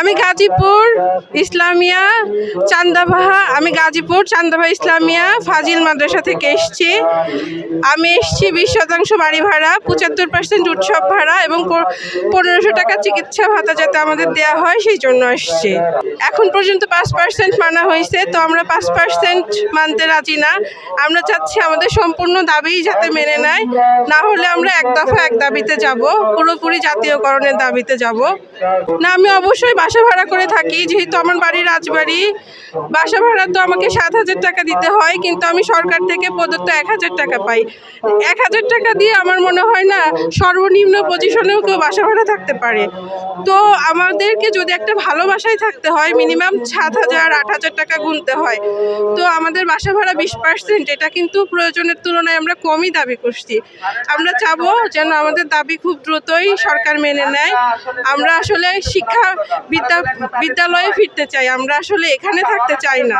আমি গাজীপুর, ইসলামিয়া, চান্দাবাহা, আমি গাজীপুর, চান্দাবাহা, ইসলামিয়া, ফাজিল মাদ্রাসা থেকে এসছি। আমি এসছি বিশ শতাংশ বাড়ি ভাড়া, পঁচাত্তর পার্সেন্ট উৎসব ভাড়া এবং পনেরোশো টাকা চিকিৎসা ভাতা যাতে আমাদের দেওয়া হয়, সেই জন্য এসেছি। এখন পর্যন্ত পাঁচ পার্সেন্ট মানা হয়েছে, তো আমরা পাঁচ পার্সেন্ট মানতে রাজি না। আমরা চাচ্ছি আমাদের সম্পূর্ণ দাবি যাতে মেনে নেয়, না হলে আমরা এক দফা এক দাবিতে যাব, পুরোপুরি জাতীয়করণের দাবিতে যাব। না আমি অবশ্যই বাসা ভাড়া করে থাকি, যেহেতু আমার বাড়ি রাজবাড়ি। বাসা ভাড়া তো আমাকে সাত হাজার টাকা দিতে হয়, কিন্তু আমি সরকার থেকে প্রদত্ত এক হাজার টাকা পাই। এক হাজার টাকা দিয়ে আমার মনে হয় না সর্বনিম্ন পজিশনেও কেউ বাসা ভাড়া থাকতে পারে। তো আমাদেরকে যদি একটা ভালো বাসায় থাকতে হয় মিনিমাম সাত হাজার, আট হাজার টাকা গুনতে হয়। তো আমাদের বাসা ভাড়া বিশ পার্সেন্ট এটা কিন্তু প্রয়োজনের তুলনায় আমরা কমই দাবি করছি। আমরা চাবো যেন আমাদের দাবি খুব দ্রুতই সরকার মেনে নেয়। আমরা আসলে শিক্ষা বিদ্যা বিদ্যালয়ে ফিরতে চাই। আমরা আসলে এখানে থাকতে চাই না।